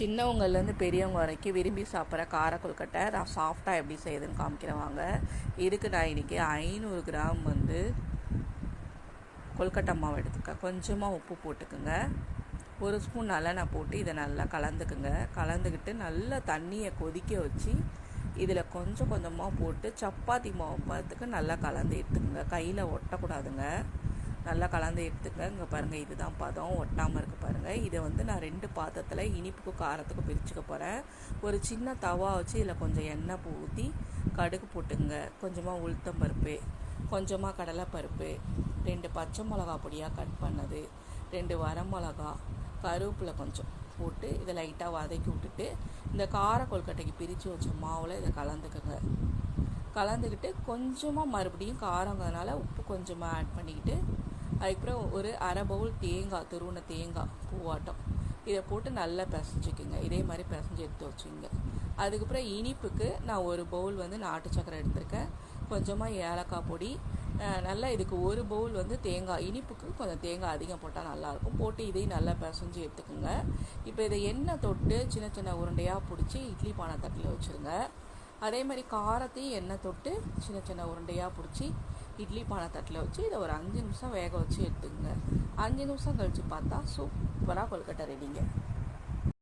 சின்னவங்கலேருந்து பெரியவங்க வரைக்கும் விரும்பி சாப்பிட்ற கார கொழுக்கட்டை நான் சாஃப்டாக எப்படி செய்யுதுன்னு காமிக்கிறவாங்க இதுக்கு நான் இன்றைக்கி ஐநூறு கிராம் வந்து கொழுக்கட்டை மாவு எடுத்துக்க. கொஞ்சமாக உப்பு போட்டுக்குங்க. ஒரு ஸ்பூன் நல்லெண்ணெய் போட்டு இதை நல்லா கலந்துக்குங்க. கலந்துக்கிட்டு நல்லா தண்ணியை கொதிக்க வச்சு இதில் கொஞ்சம் கொஞ்சமாக போட்டு சப்பாத்தி மாவு பார்த்துக்கு நல்லா கலந்து எடுத்துக்கோங்க. கையில் ஒட்டக்கூடாதுங்க. நல்லா கலந்து எடுத்துக்க. இங்கே பாருங்கள் இதுதான் பதம். ஒட்டாமல் இருக்குது பாருங்கள் இதை வந்து நான் ரெண்டு பாத்திரத்தில் இனிப்புக்கும் காரத்துக்கும் பிரிச்சுக்க போகிறேன் ஒரு சின்ன தவா வச்சு இதில் கொஞ்சம் எண்ணெய் ஊற்றி கடுகு போட்டுங்க கொஞ்சமாக உளுத்தம் பருப்பு கொஞ்சமாக கடலைப்பருப்பு ரெண்டு பச்சை மிளகா பொடியாக கட் பண்ணது ரெண்டு வரமிளகா கருவேப்பிலை கொஞ்சம் போட்டு இதை லைட்டாக வதக்கி விட்டுட்டு இந்த கார கொல்கட்டைக்கு பிரித்து வச்ச மாவில் இதை கலந்துக்கோங்க. கலந்துக்கிட்டு கொஞ்சமாக மறுபடியும் காரங்கிறதுனால உப்பு கொஞ்சமாக ஆட் பண்ணிக்கிட்டு அதுக்கப்புறம் ஒரு அரை பவுல் தேங்காய் திருவுண தேங்காய் பூவாட்டம். இதை போட்டு நல்லா பிசைஞ்சிக்கோங்க. இதே மாதிரி பிசைஞ்சு எடுத்து வச்சுங்க அதுக்கப்புறம் இனிப்புக்கு நான் ஒரு பவுல் வந்து நாட்டு சக்கரை எடுத்திருக்கேன். கொஞ்சமாக ஏலக்காய் பொடி. நல்லா இதுக்கு ஒரு பவுல் வந்து தேங்காய். இனிப்புக்கு கொஞ்சம் தேங்காய் அதிகம் போட்டால் நல்லாயிருக்கும். போட்டு இதையும் நல்லா பிசைஞ்சு எடுத்துக்கோங்க. இப்போ இதை எண்ணெய் தொட்டு சின்ன சின்ன உருண்டையாக பிடிச்சி இட்லி பானை தட்டில் வச்சுருங்க. அதே மாதிரி காரத்தையும் எண்ணெய் தொட்டு சின்ன சின்ன உருண்டையாக பிடிச்சி இட்லி பானத்தட்டில் வச்சு இதை ஒரு அஞ்சு நிமிஷம் வேக வச்சு எடுத்துக்கோங்க. அஞ்சு நிமிஷம் கழித்து பார்த்தா சூப்பராக கொழுக்கட்டை ரெடிங்க